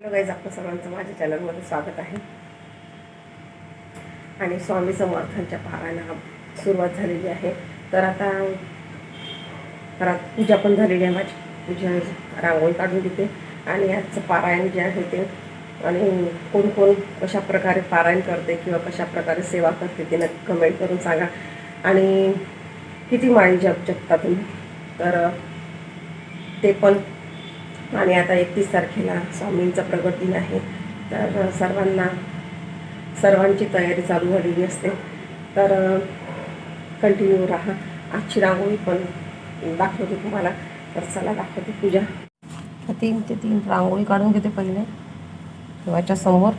Hello guys आपलं सर्वांचं माझ्या चॅनलमध्ये स्वागत आहे. आणि स्वामी समर्थांच्या पारायणाला सुरुवात झालेली आहे. तर आता घरात पूजा पण झालेली आहे माझी. पूजा रांगोळी काढून देते. आणि आजचं पारायण जे आहे ते आणि कोण कोण कशा प्रकारे पारायण करते किंवा कशा प्रकारे सेवा करते ते नक्की कमेंट करून सांगा. आणि किती माळी जप जपता तुम्ही? तर ते पण आणि आता एकतीस तारखेला स्वामींचा प्रगट दिन आहे. तर सर्वांना सर्वांची तयारी चालू झालेली असते. तर कंटिन्यू राहा. आजची रांगोळी पण दाखवते तुम्हाला. तर चला दाखवते पूजा. तीन ते तीन रांगोळी काढून घेते पहिले. देवाच्या समोर.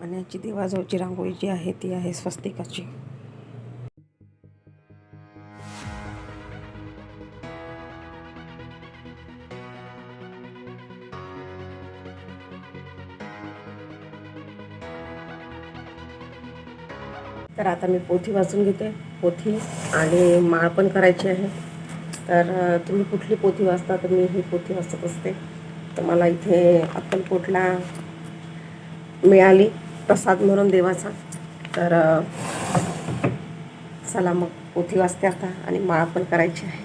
आणि याची देवाजवळची रांगोळी जी आहे ती आहे स्वस्तिकाची. तर आता मी पोथी वाचून घेते. पोथी आणि माळ पण करायची आहे. तर तुम्ही कुठली पोथी वाचता तर मी ही पोथी वाचत असते. तर मला इथे अक्कलकोटला मिळाली. प्रसाद म्हणून देवाचा. तर चला मग पोथी वाचते आता आणि माळ पण करायची आहे.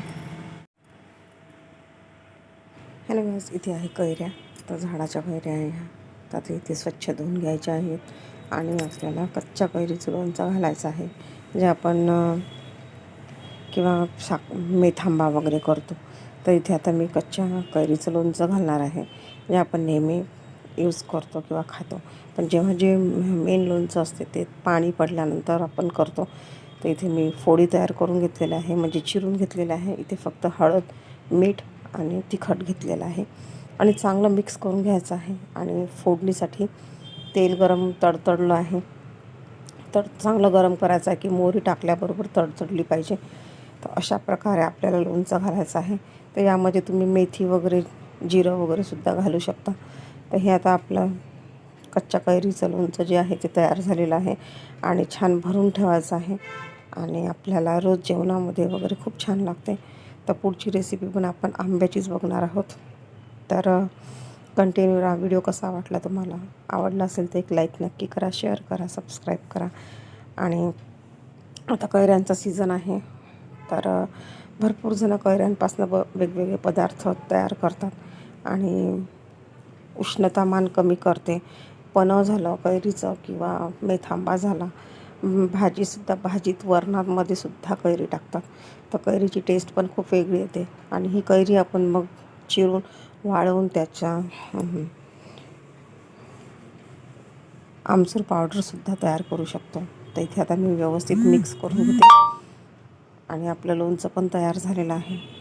हॅलो बस इथे आहे कैऱ्या. तर झाडाच्या कैऱ्या आहे ह्या. तर इथे स्वच्छ धुवून घ्यायच्या आहेत आणि आपल्याला कच्च्या कैरीचं लोणचं घालायचं आहे. जे आपण किंवा शाक मेथांबा वगैरे करतो. तर इथे आता मी कच्च्या कैरीचं लोणचं घालणार आहे. जे आपण नेहमी यूज करतो किंवा खातो. पण जेव्हा जे मेन लोणचं असते ते पाणी पडल्यानंतर आपण करतो. तर इथे मी फोडी तयार करून घेतलेलं आहे म्हणजे चिरून घेतलेलं आहे. इथे फक्त हळद मीठ आणि तिखट घेतलेलं आहे. आणि चांगलं मिक्स करून घ्यायचं आहे. आणि फोडणीसाठी तेल गरम तडतडलं आहे. तर चांगलं गरम करायचं आहे की मोहरी टाकल्याबरोबर तडतडली पाहिजे. तर अशा प्रकारे आपल्याला लोणचं घालायचं आहे. तर यामध्ये तुम्ही मेथी वगैरे जिरं वगैरेसुद्धा घालू शकता. तर हे आता आपलं कच्च्या कैरीचं लोणचं जे आहे ते तयार झालेलं आहे आणि छान भरून ठेवायचं आहे. आणि आपल्याला रोज जेवणामध्ये वगैरे खूप छान लागते. तर पुढची रेसिपी पण आपण आंब्याचीच बघणार आहोत. तर कंटिन्यू राहा व्हिडिओ कसा वाटला तुम्हाला? आवडला असेल तर एक लाईक नक्की करा शेअर करा सबस्क्राईब करा. आणि आता कैऱ्यांचा सीझन आहे. तर भरपूर जणं कैऱ्यांपासून ब वेगवेगळे पदार्थ तयार करतात. आणि उष्णतामान कमी करते. पनव झालं कैरीचं किंवा मेथांबा झाला भाजीसुद्धा भाजीत वरणामध्ये सुद्धा कैरी टाकतात. तर कैरीची टेस्ट पण खूप वेगळी येते. आणि ही कैरी आपण मग चिरून वाळवून त्याच्या आमसूर आमचूर पावडरसुद्धा तयार करू शकतो. तर इथे आता मी व्यवस्थित मिक्स करून घेते. आणि आपलं लोणचं पण तयार झालेलं आहे.